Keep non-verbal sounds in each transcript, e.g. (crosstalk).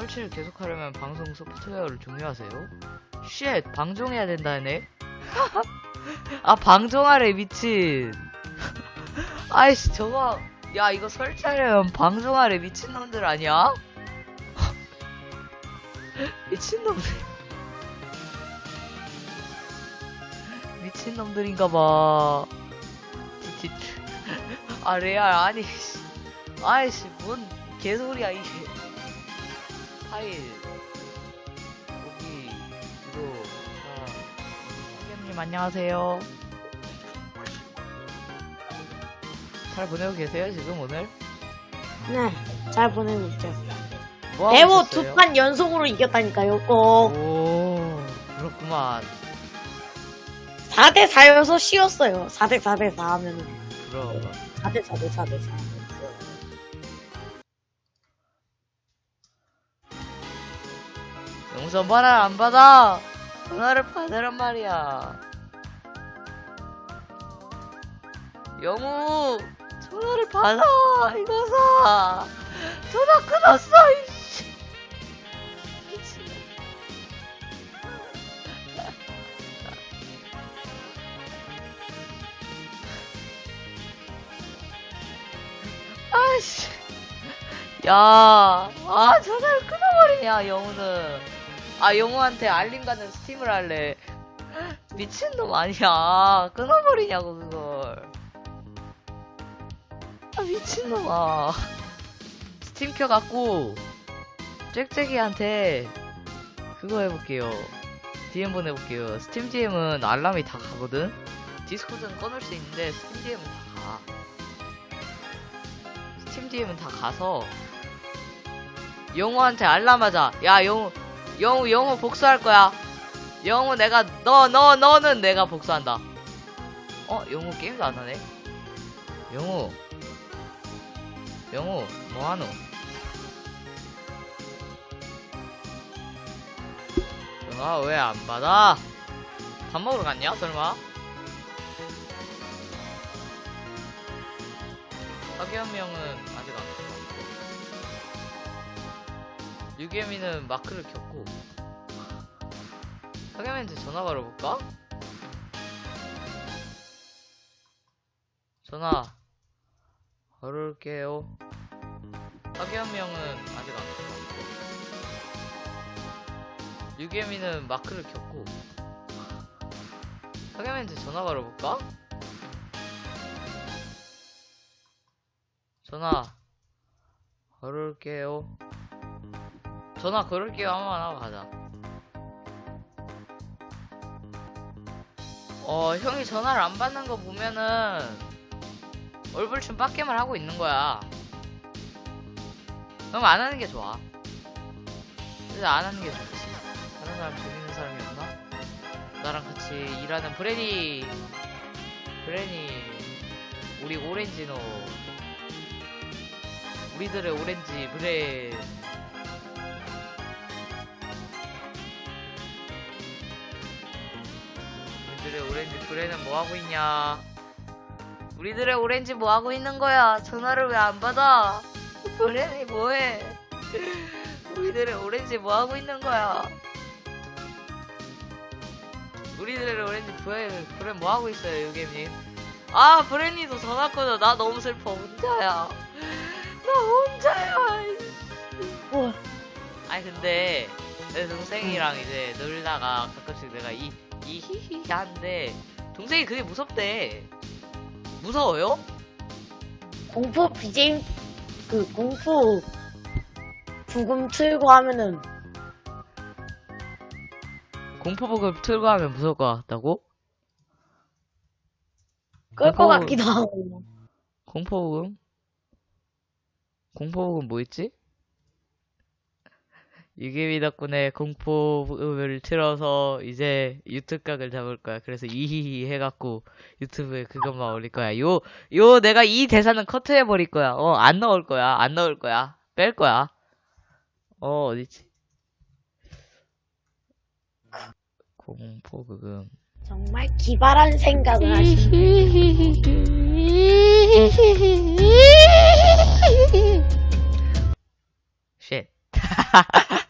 설치를 계속하려면 방송 소프트웨어를 종료하세요. 쉣, 방종해야 된다네. (laughs) 아, 방종하래, 미친. (laughs) 아이씨, 저거, 야, 이거 설치하려면 방종하래, 미친놈들 아니야? (laughs) 미친놈들. 미친놈들인가봐. 아, 레알, 아니, 씨. 아이씨, 뭔 개소리야, 이게. 파일. 여기, 이거, 자, 선생님 안녕하세요. 잘 보내고 계세요, 지금 오늘? 네, 잘 보내고 있죠. 뭐 있었어요? 두판 연속으로 이겼다니까요, 꼭. 오, 그렇구만. 4대4여서 쉬웠어요. 4대4대4 하면은. 그럼. 4대4대4대4. 용서 전화를 안 받아. 전화를 받으란 말이야. 영우, 전화를 받아. 이거 사. 전화 끊었어. 이씨. 아씨. 야, 아 전화를 끊어버리냐 영우는. 아 영우한테 알림 가는 스팀을 할래. (gasps) 미친놈 아니야. 끊어버리냐고 그걸. 아 미친놈아. 스팀 켜갖고 짹짹이한테 그거 해볼게요. DM 보내볼게요. 스팀 DM은 알람이 다 가거든. 디스코드는 꺼놓을 수 있는데 스팀 DM은 다 가. 스팀 DM은 다 가서 영우한테 알람하자. 야 영우 영우 영우 복수할 거야. 영우 내가 너 너 너 는 내가 복수한다. 어 영우 게임도 안 하네. 영우 영우 뭐하노? 영아 왜 안 받아? 밥 먹으러 갔냐 설마? 박연명은 아직 안 유개미는 마크를 켰고 석연한테 전화 걸어볼까? 전화 걸을게요 석연명은 아직 안 끝났고 유개미는 마크를 켰고 석연한테 전화 걸어볼까? 전화 걸을게요 전화 걸을게요. 한번 하고 가자. 어 형이 전화를 안 받는 거 보면은 얼굴춤 빡겜을 하고 있는 거야. 그럼 안 하는 게 좋아. 그래서 안 하는 게 좋지 다른 사람 재밌는 사람이 없나? 나랑 같이 일하는 브레니 브레니 우리 오렌지노. 우리들의 오렌지 브레 우리들의 오렌지 브레는 뭐 하고 있냐? 우리들의 오렌지 뭐 하고 있는 거야? 전화를 왜 안 받아? 브레니 뭐해? 우리들의 오렌지 뭐 하고 있는 거야? 우리들의 오렌지 브레 브레 뭐 하고 있어요 유개님 아 브레니도 전화 꺼져 나 너무 슬퍼. 혼자야. 나 혼자야. 우와. 아니 근데 내 동생이랑 이제 놀다가 가끔씩 내가 이 이 히히 하는데 동생이 그게 무섭대. 무서워요? 공포 BJ, 그, 공포 부금 틀고 하면은, 공포복을 틀고 하면 무서울 것 같다고? 끌 것 공포- 같기도 하고. 공포복음? 공포복음 뭐 있지? 유개미 덕분에 공포복음을 틀어서 이제 유튜브 각을 잡을 거야. 그래서 이히히 해갖고 유튜브에 그것만 올릴 거야. 요, 요 내가 이 대사는 커트해버릴 거야. 어, 안 넣을 거야. 안 넣을 거야. 뺄 거야. 어, 어디지? 공포복음. 정말 기발한 생각을 하시네. 쉣. (laughs)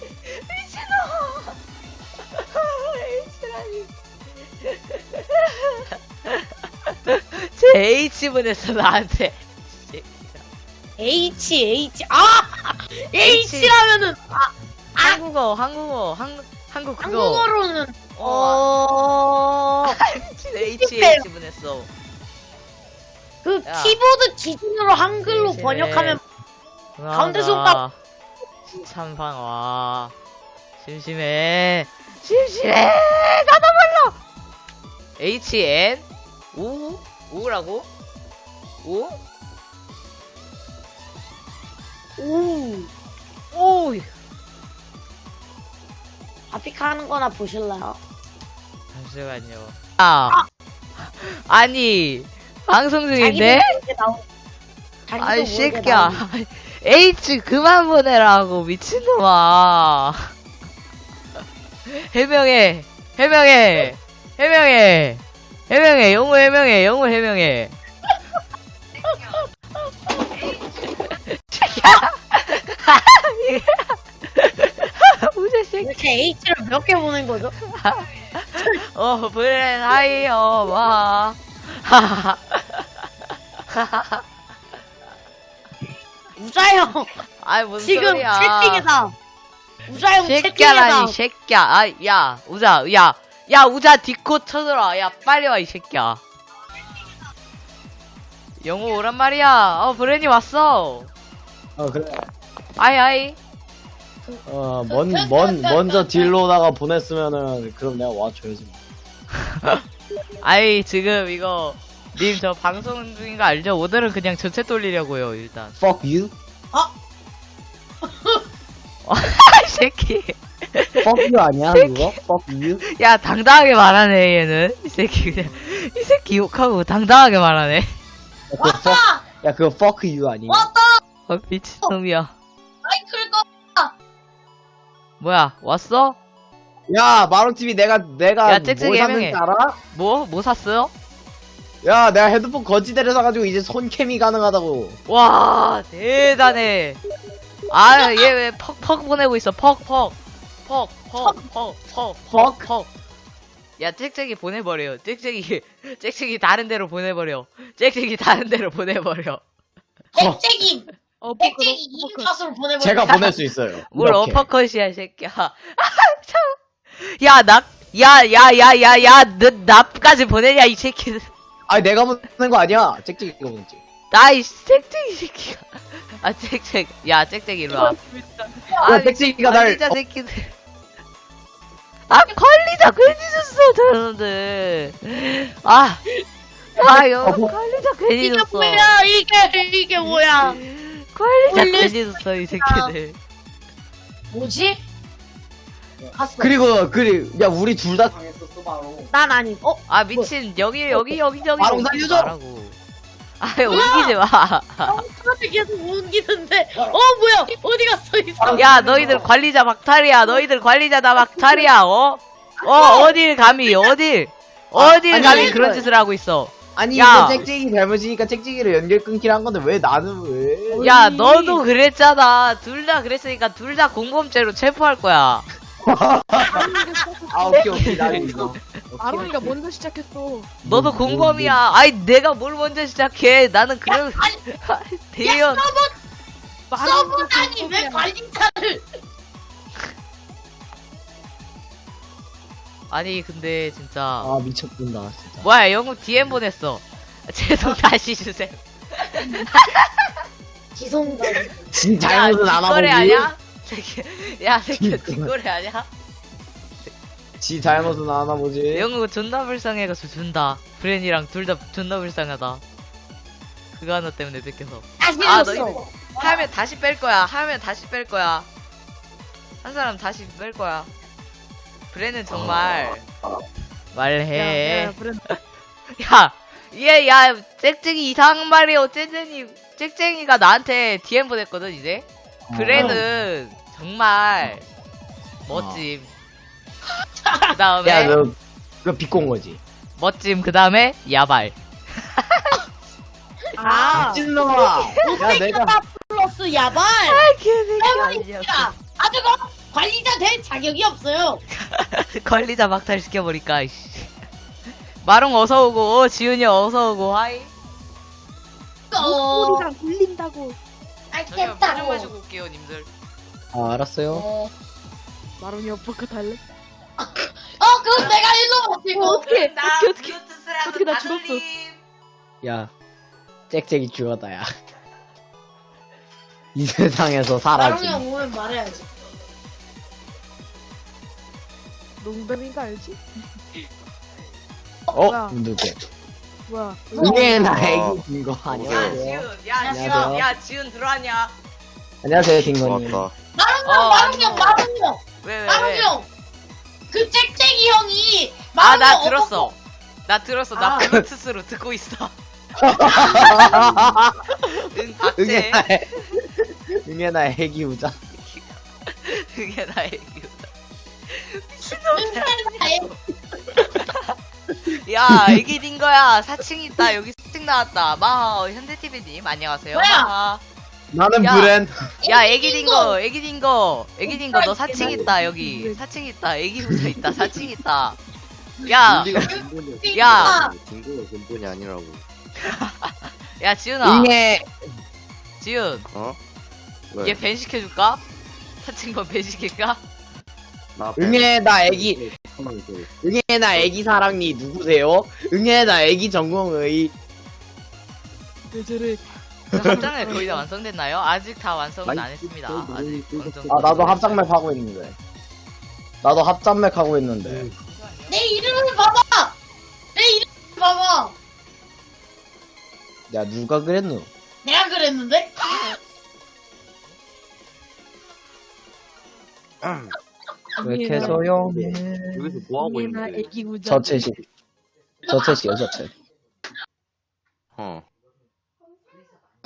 제 H분에서 나한테. H H 아! H라면은 한국어 한국어 한, 한국 그거. 한국어로는 어. 어. (laughs) H H분했어 그 야. 키보드 기준으로 한글로 네, 번역하면 가운데 아, 손가락. 참방 와 심심해. 심심해. 나도 몰라 H N O O라고? O 오오 아픽하는 거나 보실래요? 잠시만요. 아. 아니 방송 중인데? 아이 새끼야. H 그만 보내라고 미친놈아. 해명해 해명해 해명해. 해명해. 영우 해명해. 영우 해명해. 새끼 이렇게 H를 몇 개 보낸 거죠? 어 브랜 하이 어 와. 우자형. 아이 무슨 지금 소리야. 채팅에다 우자형 채팅에다 새끼야라니 새끼야. 아야 우자 야 야 우자 디코 쳐들어. 야 빨리 와 이 새끼야. 영호 오란 말이야. 어 브랜이 왔어. 어 그래. 아이 아이. 어먼 먼 먼저 딜로다가 보냈으면은 그럼 내가 와줘야지. 뭐. (laughs) 아이 지금 이거 님 저 방송 중인 거 알죠? 오늘은 그냥 전체 돌리려고요 일단. Fuck you? (laughs) 이 새끼 Fuck you 아니야 그거? Fuck you 야 당당하게 말하네 얘는 이 새끼 그냥 이 새끼 욕하고 당당하게 말하네 야, 그거 fuck, 야 그거 fuck you 아니야? 어 미친놈이야 마이클 거 뭐야 왔어? 야 마롱TV 내가 내가 야, 짹짹이 뭘 해명해. 샀는지 알아? 뭐? 뭐 샀어요? 야 내가 헤드폰 거지대를 사가지고 이제 손캠이 가능하다고 와 대단해 아 얘 왜 퍽퍽 보내고 있어 퍽퍽 퍽 퍽 퍽 퍽 퍽 퍽 야 짹짹이 보내버려 짹짹이 (laughs) 짹짹이 다른 데로 보내버려. 짹짹이 다른 데로 보내버려. 핵쟁이! 어, 핵쟁이 이인 탓으로 보내버려. 제가 보낼 수 있어요. 뭘 이렇게. 어퍼컷이야 이 새끼야. (laughs) 야납야야야 야 야 야 너 납까지 보내냐 이 새끼들. 아니 내가 보낸 거 아니야. 짹짹이가 보냈지. 나이 짹짹이 새끼가 아 짹짹 야 짹짹이 일로 와. 아, 야 짹짹이가 날 관리자 새끼들. 아, 관리자 괜히 줬어, 저놈들. 아, 아, 여기 관리자 괜히 이게 줬어. 뭐야 이게 이게 뭐야 관리자 올릴 괜히 줬어, 이 새끼들. 뭐지? 갔어 그리고 그리 야 우리 둘 다 당했었어 바로 난 아니 어? 아, 미친, 여기, 여기, 여기, 저기. 바로 살려줘. 말라고. 아, 옮기지 마. 나한테 계속 옮기는데 어 뭐야 어디 갔어 이 사람 야, 너희들 관리자 막탈이야. 너희들 관리자 다 막탈이야, 어? 어, 어딜 감히, 어딜. 어딜 아니, 감히 아니, 그런. 짓을 하고 있어. 아니 야. 이거 짹짹이 잘못이니까 짹짹이를 연결 끊기를 한 건데 왜 나는 왜 야, 너도 그랬잖아. 둘 다 그랬으니까 둘 다 공범죄로 체포할 거야. (laughs) 아 오케이 오케이 나는 이거 아롱이가 먼저 시작했어. 뭐, 너도 공범이야. 아이, 내가 뭘 먼저 시작해. 나는 그런, (laughs) 대연. 서버다니 왜 관리자를 (laughs) 아니, 근데 진짜. 아 미쳤군다 진짜 뭐야, 영국 DM 보냈어. (laughs) 제동 다시 주세요. 지성가 진 야, 잘못은 안 하고 뒷거래 아냐? 새끼, 야, 새끼, 진짜. 뒷거래 아냐? 지 잘못은 안 하나 보지 영국 존나 불쌍해가지고 준다. 브랜이랑 둘 다 존나 불쌍하다. 그거 하나 때문에 뺏겨서. 다시 아, 줬어 너희 하면 다시 뺄 거야. 하면 다시 뺄 거야. 한 사람 다시 뺄 거야. 브레는 정말 말해. 야, 브랜 (laughs) 야, 얘, 야, 짹짹이 이상한 말이요. 쨍쨍이, 쨍쨍이가 나한테 DM 보냈거든, 이제. 그래는 정말 멋짐. 그 다음에, 야, 너, 그거 비꼰 거지. 멋짐, 그 다음에, 야발. (laughs) 아, 찐놈아! 야, 내가, 플러스 야발. 해버립니다. 아주 그 관리자 될 자격이 없어요. (laughs) 관리자 막탈 시켜버릴까, 이씨. 마롱 어서 오고, 지훈이 어서 오고, 하이. 어, 목소리가 울린다고. 물좀 마시고 올게요, 님들. 아, 알았어요. 어, 마롱이 오빠 그 달래? 어, 그건 내가 일로 못이고. 어떻게, 어떻게, 어떻게. 블루투스라도 어떻게 나다 죽었어. 돌림. 야, 짹짹이 죽었다, 야. (laughs) 이 세상에서 사라진. 나롱이 형 오면 말해야지. 농담인가 알지? 어? 뭐야? 누구? 뭐야. 이게 어. 나에게 준거 야, 안녕하세요. 지훈, 야, 안녕하세요. 지훈, 야, 지훈 들어왔냐? 안녕하세요, 딩거님. 좋았다. 나롱이 어, 형, 나롱이 형, 아니요. 나롱이 형, 왜, 왜, 나롱이 왜? 형. 그 짹짹이 형이 아, 나롱이 나형 들었어. 나 들었어. 나 아. 블루투스로 듣고 있어. (laughs) 응, 응애 박제. 나의, 응애 나의 애기 우자. (laughs) 그게 나의 이유다. 어떻게 야, 애기 딘 거야. 4층 있다. 여기 4층 나왔다. 마하, 현대TV님, 안녕하세요. 뭐야? 마하. 나는 야. 브랜. 야, 애기 딘 거, 애기 딘 거, 애기 딘 거, 너 4층 있다, 여기. 4층 있다. 애기 혼자 있다. 4층 있다. 야, 우리가 근본이 야. 중국은 근본이 아니라고. (laughs) 야, 지훈아. 응애. 지훈, 어? 왜? 얘밴 시켜줄까? 4층 건밴 시킬까? 나 응애 나 애기. 가만히 있어. 응애 나 애기 사랑니 누구세요? 응애 나 애기 전공의. 왜 저래. 합장을 거의 다 완성됐나요? 아직 다 완성은 안 했습니다. 아직 완성. 아 나도 합장맥 하고 있는데. 나도 합장맥 하고 있는데. 내 이름을 봐봐. 내 이름을 봐봐. 야 누가 그랬노? 내가 그랬는데? 왜 이렇게 소용해? 여기서 뭐 하고 나 있는데? 애기 우자. 저챗이. 저챗이요 저챗.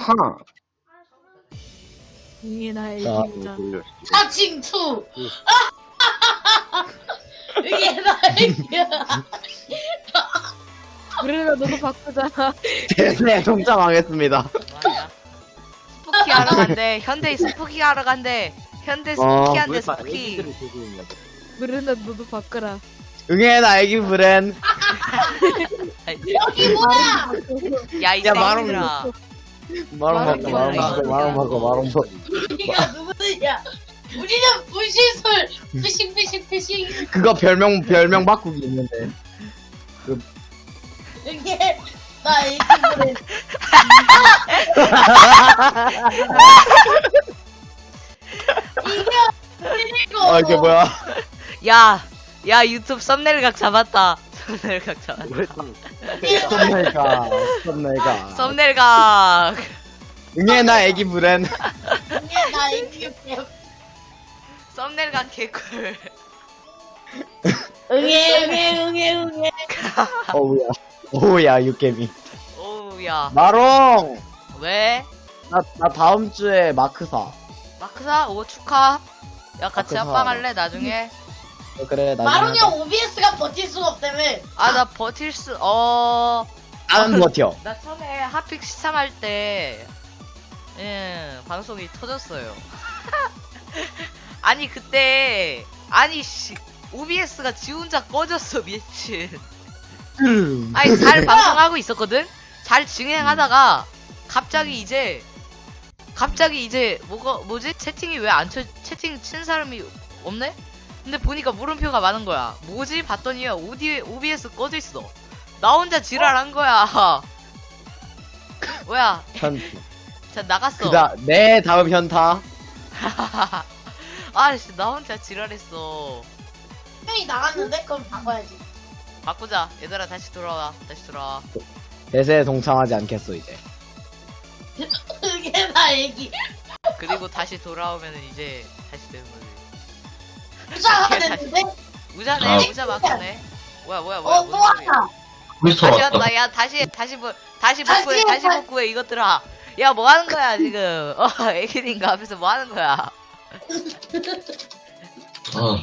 하. 이게 나 애기 자. 돌려. 사칭투. 이게 나이야. (laughs) 그러면 너도 바꾸자. 네 동참하겠습니다. 뭐하냐? 스푸키 하러 간대. 현대 스푸키 하러 간대. 현대 어, 스푸키 한대 있냐? 그러면 너도 바꾸라. 응애 나 애기 브랜. 여기 뭐야? 야이 새끼들아. 마롱 먹고 마롱 먹고 마롱 먹고 마롱 먹고. 네가 누구느냐? 우리는 분신술. 피싱 피싱 피싱. 그거 별명 별명 바꾸기 있는데. 이게 나 애기들은 이게 이거. 아 이게 뭐야? 야, 야 유튜브 썸네일 각 잡았다. 썸네일 각 잡았다. 썸네일가 썸네일가. 썸네일 각. 응애 나 애기 브랜. 이게 나 애기들. 썸네일 각 개꿀. 응애 응애 응애 응애. (laughs) 어우야. 어우야 육개미. 오우야. 마롱. 왜? 나, 나 다음 주에 마크사. 마크사 오 축하. 야 같이 마크사. 합방 할래 나중에. 어, 그래. 마롱이 하자. 형 OBS가 버틸 수가 없다며. 아 나 버틸 수. 어. 나는 버텨. 나 처음에 핫픽 시참할 때, 예, 방송이 터졌어요. (laughs) 아니, 그때, 아니, 씨, OBS가 지 혼자 꺼졌어, 미친. 아니, 잘 (laughs) 방송하고 있었거든? 잘 진행하다가, 갑자기 이제, 갑자기 이제, 뭐가, 뭐지? 채팅이 왜 안 쳐, 채팅 친 사람이 없네? 근데 보니까 물음표가 많은 거야. 뭐지? 봤더니 OD, OBS 꺼져 있어. 나 혼자 지랄한 거야. (laughs) 뭐야? 현. 자, 나갔어. 그다 내 다음 현타. (laughs) 아, 씨, 나 혼자 지랄했어. 형이 나갔는데 그럼 바꿔야지. 바꾸자. 얘들아, 다시 돌아와. 다시 돌아와. 대세에 동참하지 않겠어 이제. (laughs) 이게 나 애기. 그리고 다시 돌아오면은 이제, 다시 되는 거지. 부자가 됐는데? 우자네, 아. 우자 마크네. 뭐야 뭐야 뭐야 어, 뭔또 소리야 왔다. 미스터 다시 왔다. 야 다시 다시 뭐 다시 다시 복구해 해, 다시 다시. 복구해 이것들아 야 뭐 하는 거야 지금 어 (laughs) 애기인가 앞에서 뭐 하는 거야 어,